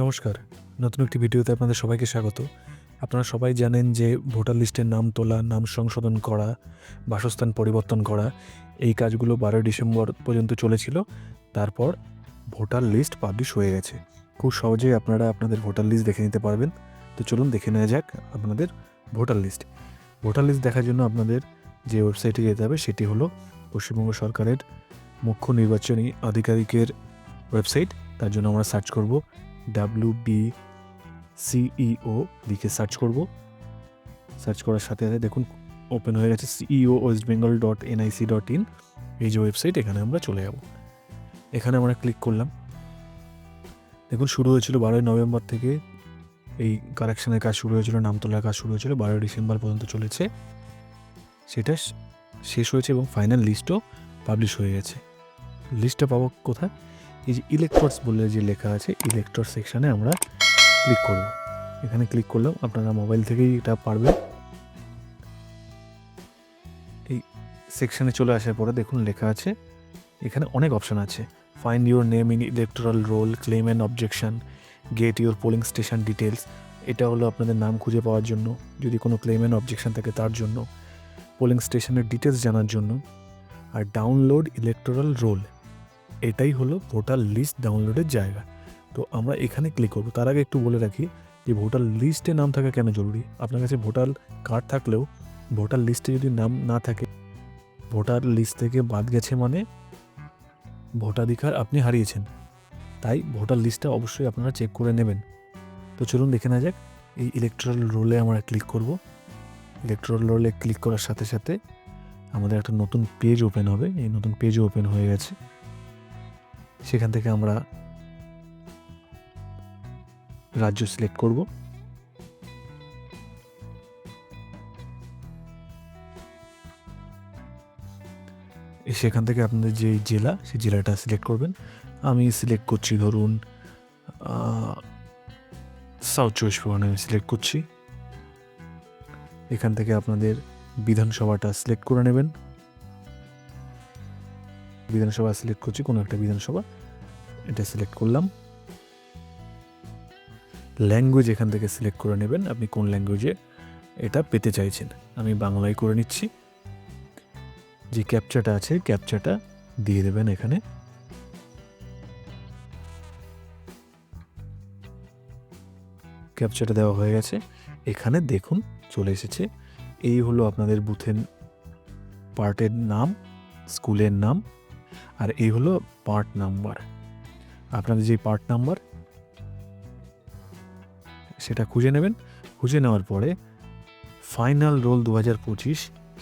নমস্কার। নতুন একটি ভিডিওতে আপনাদের সবাইকে স্বাগত। আপনারা সবাই জানেন যে ভোটার লিস্টের নাম তোলা, নাম সংশোধন করা, বাসস্থান পরিবর্তন করা, এই কাজগুলো বারোই ডিসেম্বর পর্যন্ত চলেছিল। তারপর ভোটার লিস্ট পাবলিশ হয়ে গেছে। খুব সহজেই আপনারা আপনাদের ভোটার লিস্ট দেখে নিতে পারবেন। তো চলুন দেখে নেওয়া যাক আপনাদের ভোটার লিস্ট। ভোটার লিস্ট দেখার জন্য আপনাদের যে ওয়েবসাইটে যেতে হবে সেটি হলো পশ্চিমবঙ্গ সরকারের মুখ্য নির্বাচনী আধিকারিকের ওয়েবসাইট। তার জন্য আমরা সার্চ করব ডাব্লিউ বি সিইও লিখে সার্চ করব। সার্চ করার সাথে সাথে দেখুন ওপেন হয়ে গেছে CEO West Bengal dot NIC dot in এই যে ওয়েবসাইট এখানে আমরা চলে যাব। এখানে আমরা ক্লিক করলাম। দেখুন, শুরু হয়েছিল বারোই নভেম্বর থেকে। এই কারেকশনের কাজ শুরু হয়েছিল, নাম তোলার কাজ শুরু হয়েছিল, বারোই ডিসেম্বর পর্যন্ত চলেছে। সেটা শেষ হয়েছে এবং ফাইনাল লিস্টও পাবলিশ হয়ে গেছে। লিস্টটা পাবো কোথায়? এই যে ইলেকট্রস বলে যে লেখা আছে ইলেকট্রস সেকশানে আমরা ক্লিক করব। এখানে ক্লিক করলাম আপনারা মোবাইল থেকেই এটা পারবেন। এই সেকশানে চলে আসার পরে দেখুন লেখা আছে, এখানে অনেক অপশান আছে। Find your name in electoral roll claim and objection get your polling station details এটা হলো আপনাদের নাম খুঁজে পাওয়ার জন্য, যদি কোনো ক্লেম অ্যান্ড অবজেকশন থাকে তার জন্য। পোলিং স্টেশনের ডিটেলস জানার জন্য। আর ডাউনলোড ইলেকট্রাল রোল এটাই হলো ভোটার লিস্ট ডাউনলোডের জায়গা। তো আমরা এখানে ক্লিক করব। তার আগে একটু বলে রাখি যে ভোটার লিস্টে নাম থাকা কেন জরুরি? আপনার কাছে ভোটার কার্ড থাকলেও ভোটার লিস্টে যদি নাম না থাকে ভোটার লিস্ট থেকে বাদ গেছে মানে ভোটাধিকার আপনি হারিয়েছেন। তাই ভোটার লিস্টটা অবশ্যই আপনারা চেক করে নেবেন। তো চলুন দেখে না যাক। এই ইলেকট্রাল রোলে আমরা ক্লিক করব। ইলেকট্রাল রোলে ক্লিক করার সাথে সাথে আমাদের একটা নতুন পেজ ওপেন হবে। এই নতুন পেজও ওপেন হয়ে গেছে। সেখান থেকে আমরা রাজ্য সিলেক্ট করব। সেখান থেকে আপনাদের যে জেলা, সেই জেলাটা সিলেক্ট করবেন। আমি সিলেক্ট করছি ধরুন সাউথ চব্বিশ পরগনা আমি সিলেক্ট করছি। এখান থেকে আপনাদের বিধানসভাটা সিলেক্ট করে নেবেন। বিধানসভা সিলেক্ট করছি, কোনো একটা বিধানসভা, এটা সিলেক্ট করলাম। ল্যাঙ্গুয়েজ এখান থেকে সিলেক্ট করে নেবেন, আপনি কোন ল্যাঙ্গুয়েজে এটা পেতে চাইছেন। আমি বাংলায় করে নিচ্ছি। যে ক্যাপচাটা আছে ক্যাপচাটা দিয়ে দেবেন এখানে। ক্যাপচাটা দেওয়া হয়ে গেছে। এখানে দেখুন, চলে এসেছে। এই হলো আপনাদের বুথের পার্টের নাম স্কুলের নাম। আর এই হলো পার্ট নাম্বার আপনাদের যে পার্ট নাম্বার সেটা খুঁজে নেবেন। খুঁজে নেওয়ার পরে ফাইনাল রোল দু হাজার পঁচিশ,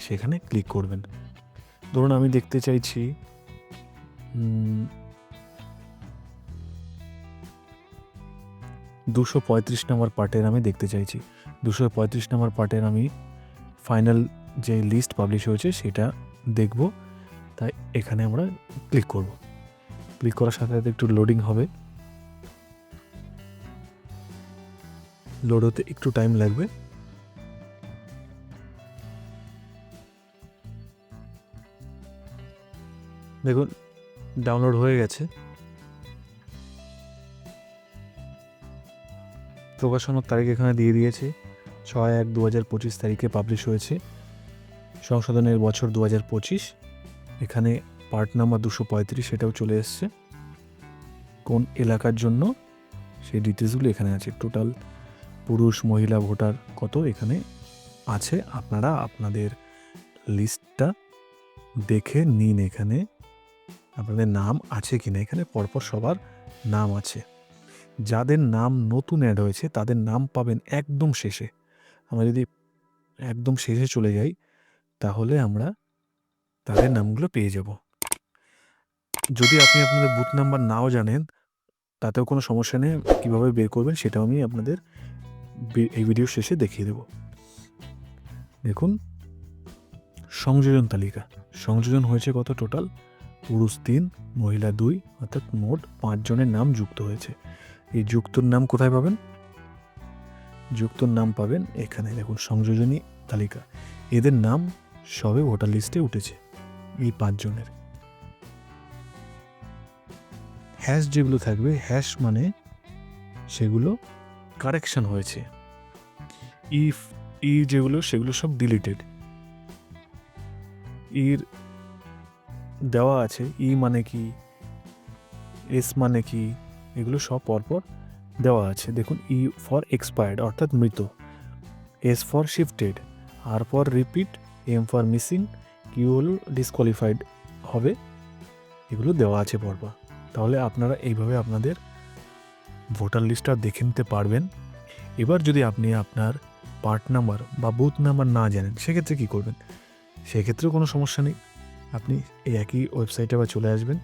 সেখানে ক্লিক করবেন। ধরুন আমি দেখতে চাইছি দুশো পঁয়ত্রিশ নম্বর পার্টের আমি দেখতে চাইছি। দুশো পঁয়ত্রিশ নম্বর পার্টের আমি ফাইনাল যে লিস্ট পাবলিশ হয়েছে, সেটা দেখব। তাই এখানে আমরা ক্লিক করব। ক্লিক করার সাথে সাথে একটু লোডিং হবে। লোড হতে একটু টাইম লাগবে। দেখুন ডাউনলোড হয়ে গেছে। প্রকাশনার তারিখ এখানে দিয়ে দিয়েছে। ছয় এক দু হাজার পঁচিশ তারিখে পাবলিশ হয়েছে। সংশোধনের বছর দু হাজার পঁচিশ। এখানে পার্ট নাম্বার দুশো পঁয়ত্রিশ সেটাও চলে এসছে। কোন এলাকার জন্য? সেই ডিটেলসগুলো এখানে আছে। টোটাল পুরুষ, মহিলা, ভোটার কত এখানে আছে? আপনারা আপনাদের লিস্টটা দেখে নিন এখানে। আপনাদের নাম আছে কি না এখানে পরপর সবার নাম আছে। যাদের নাম নতুন অ্যাড হয়েছে, তাদের নাম পাবেন একদম শেষে। আমরা যদি একদম শেষে চলে যাই, তাহলে আমরা তাদের নামগুলো পেয়ে যাব। যদি আপনি আপনাদের বুথ নাম্বার নাও জানেন, তাতেও কোনো সমস্যা নেই, কীভাবে বের করবেন সেটাও আমি আপনাদের এই ভিডিও শেষে দেখিয়ে দেব। দেখুন, সংযোজন তালিকা। সংযোজন হয়েছে কত টোটাল পুরুষ তিন, মহিলা দুই, অর্থাৎ মোট পাঁচজনের নাম যুক্ত হয়েছে। এই যুক্তর নাম কোথায় পাবেন? যুক্তর নাম পাবেন এখানে। দেখুন, সংযোজনী তালিকা। এদের নাম সবে ভোটার লিস্টে উঠেছে। এই পাঁচজনের। হ্যাশ যেগুলো থাকবে হ্যাশ মানে সেগুলো কারেকশন হয়েছে। ইফ ই যেগুলো, সেগুলো সব ডিলিটেড ইর দেওয়া আছে ই মানে কি এস মানে কি, এগুলো সব পরপর দেওয়া আছে। দেখুন ই ফর এক্সপায়ার্ড অর্থাৎ মৃত। S for shifted R for repeat M for missing Q হলো ডিসকোয়ালিফাইড হবে, এগুলো দেওয়া আছে পরপর তাহলে আপনারা এইভাবে আপনাদের ভোটার লিস্টটা দেখে নিতে পারবেন। এবার যদি আপনি আপনার পার্ট নাম্বার বা বুথ নাম্বার না জানেন, সেক্ষেত্রে কী করবেন? সেক্ষেত্রেও কোনো সমস্যা নেই। আপনি এই একই ওয়েবসাইটে আবার চলে আসবেন।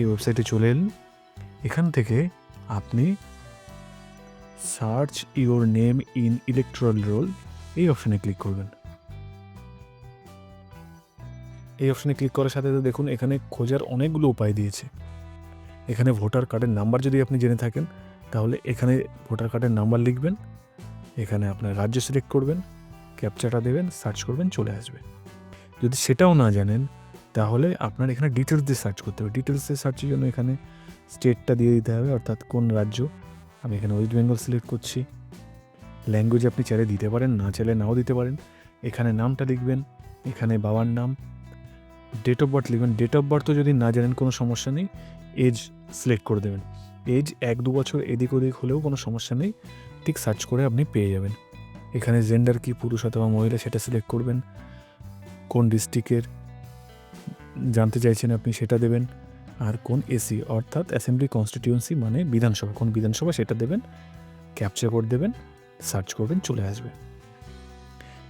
এই ওয়েবসাইটে চলে এলেন। এখান থেকে আপনি search your name in electoral roll, এই অপশানে ক্লিক করবেন। এই অপশানে ক্লিক করার সাথে সাথে দেখুন এখানে খোঁজার অনেকগুলো উপায় দিয়েছে। এখানে ভোটার কার্ডের নাম্বার যদি আপনি জেনে থাকেন, তাহলে এখানে ভোটার কার্ডের নাম্বার লিখবেন, এখানে আপনার রাজ্য সিলেক্ট করবেন ক্যাপচাটা দেবেন সার্চ করবেন, চলে আসবে। যদি সেটাও না জানেন, তাহলে আপনার এখানে ডিটেলস দিয়ে সার্চ করতে হবে। ডিটেলস দিয়ে সার্চের জন্য এখানে স্টেটটা দিয়ে দিতে হবে, অর্থাৎ কোন রাজ্য। আমি এখানে ওয়েস্ট বেঙ্গল সিলেক্ট করছি। ল্যাঙ্গুয়েজ আপনি চাইলে দিতে পারেন, না চাইলে নাও দিতে পারেন। এখানে নামটা লিখবেন, এখানে বাবার নাম ডেট অফ বার্থ লিখবেন। ডেট অফ বার্থও যদি না জানেন, কোনো সমস্যা নেই। এজ সিলেক্ট করে দেবেন। এজ এক দু বছর এদিক ওদিক হলেও কোনো সমস্যা নেই। ঠিক সার্চ করে আপনি পেয়ে যাবেন। এখানে জেন্ডার কি, পুরুষ অথবা মহিলা, সেটা সিলেক্ট করবেন। কোন ডিস্ট্রিক্টের জানতে চাইছেন আপনি, সেটা দেবেন। আর কোন এসি অর্থাৎ অ্যাসেম্বলি কনস্টিটিউয়েন্সি মানে বিধানসভা। কোন বিধানসভা, সেটা দেবেন। ক্যাপচার কোড দেবেন। সার্চ করবেন, চলে আসবে।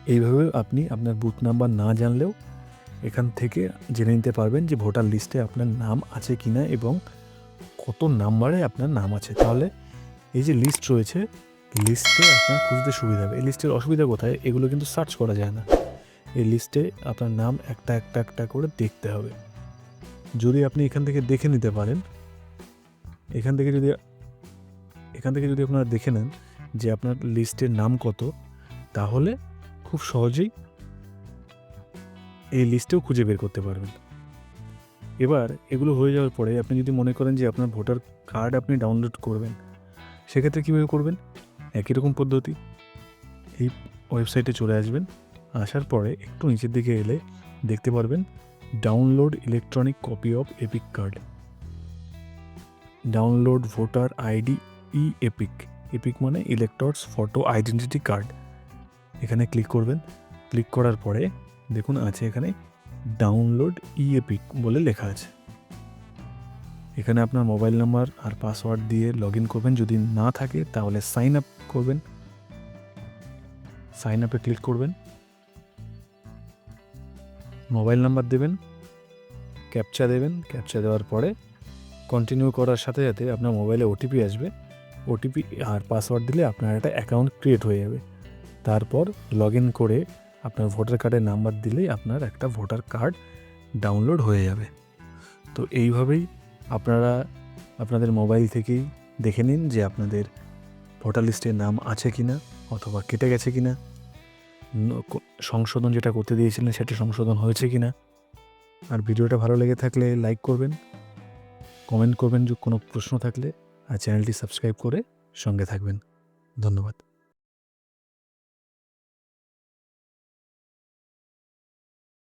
এইভাবে আপনি আপনার বুথ নাম্বার না জানলেও এখান থেকে জেনে নিতে পারবেন যে ভোটার লিস্টে আপনার নাম আছে কি না এবং কত নাম্বারে আপনার নাম আছে। তাহলে এই যে লিস্ট রয়েছে, লিস্টে আপনার খুঁজতে সুবিধা হবে। এই লিস্টের অসুবিধা কোথায়? এগুলো কিন্তু সার্চ করা যায় না। এই লিস্টে আপনার নাম একটা একটা একটা করে দেখতে হবে। যদি আপনি এখান থেকে দেখে নিতে পারেন, এখান থেকে যদি, এখান থেকে যদি আপনারা দেখে নেন যে আপনার লিস্টের নাম কত, তাহলে খুব সহজেই এই লিস্টেও খুঁজে বের করতে পারবেন। এবার এগুলো হয়ে যাওয়ার পরে আপনি যদি মনে করেন যে আপনার ভোটার কার্ড আপনি ডাউনলোড করবেন, সেক্ষেত্রে কীভাবে করবেন? একই রকম পদ্ধতি। এই ওয়েবসাইটে চলে আসবেন, আসার পরে একটু নিচের দিকে এলে দেখতে পারবেন download electronic copy of EPIC card download voter ID E EPIC EPIC মানে ইলেক্টরস ফটো আইডেন্টিটি কার্ড এখানে ক্লিক করবেন। ক্লিক করার পরে দেখুন, আছে এখানে ডাউনলোড ই এপিক বলে লেখা আছে। এখানে আপনার মোবাইল নাম্বার আর পাসওয়ার্ড দিয়ে লগ ইন করবেন, যদি না থাকে তাহলে সাইন আপ করবেন। সাইন আপে ক্লিক করবেন। মোবাইল নাম্বার দেবেন ক্যাপচা দেবেন ক্যাপচা দেওয়ার পরে কন্টিনিউ করার সাথে সাথে আপনার মোবাইলে ওটিপি আসবে। ওটিপি আর পাসওয়ার্ড দিলে আপনার একটা অ্যাকাউন্ট ক্রিয়েট হয়ে যাবে। তারপর লগ ইন করে আপনার ভোটার কার্ডের নাম্বার দিলেই আপনার একটা ভোটার কার্ড ডাউনলোড হয়ে যাবে। তো এইভাবেই আপনারা আপনাদের মোবাইল থেকেই দেখে নিন যে আপনাদের ভোটার লিস্টে নাম আছে কি না অথবা কেটে গেছে কি না সংশোধন যেটা করতে দিয়েছিলেন সেটা সংশোধন হয়েছে কি না আর ভিডিওটা ভালো লেগে থাকলে লাইক করবেন, কমেন্ট করবেন যে কোনো প্রশ্ন থাকলে আর চ্যানেলটি সাবস্ক্রাইব করে সঙ্গে থাকবেন। ধন্যবাদ।